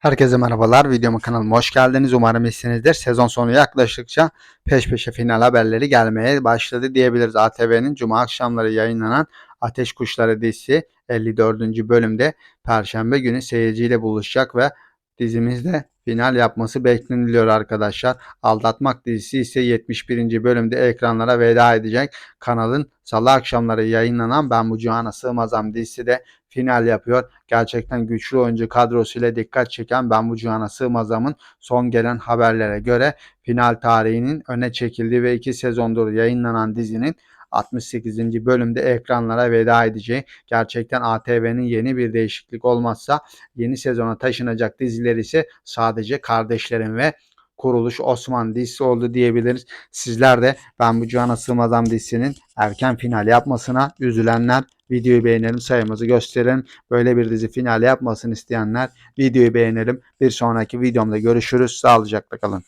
Herkese merhabalar. Videoma kanalıma hoş geldiniz. Umarım iyisinizdir. Sezon sonu yaklaştıkça peş peşe final haberleri gelmeye başladı diyebiliriz. ATV'nin Cuma akşamları yayınlanan Ateş Kuşları dizisi 54. bölümde Perşembe günü seyirciyle buluşacak ve dizimizde final yapması bekleniliyor arkadaşlar. Aldatmak dizisi ise 71. bölümde ekranlara veda edecek. Kanalın salı akşamları yayınlanan Ben Bu Cihana Sığmazam dizisi de final yapıyor. Gerçekten güçlü oyuncu kadrosuyla dikkat çeken Ben Bu Cihana Sığmazam'ın son gelen haberlere göre final tarihinin öne çekildiği ve 2 sezondur yayınlanan dizinin 68. bölümde ekranlara veda edeceği. Gerçekten ATV'nin yeni bir değişiklik olmazsa yeni sezona taşınacak diziler ise sadece Kardeşlerim ve Kuruluş Osman dizisi oldu diyebiliriz. Sizler de Ben Bu Cihana Sığmazam dizisinin erken final yapmasına üzülenler videoyu beğenelim sayımızı gösterelim. Böyle bir dizi final yapmasını isteyenler videoyu beğenelim. Bir sonraki videomda görüşürüz. Sağlıcakla kalın.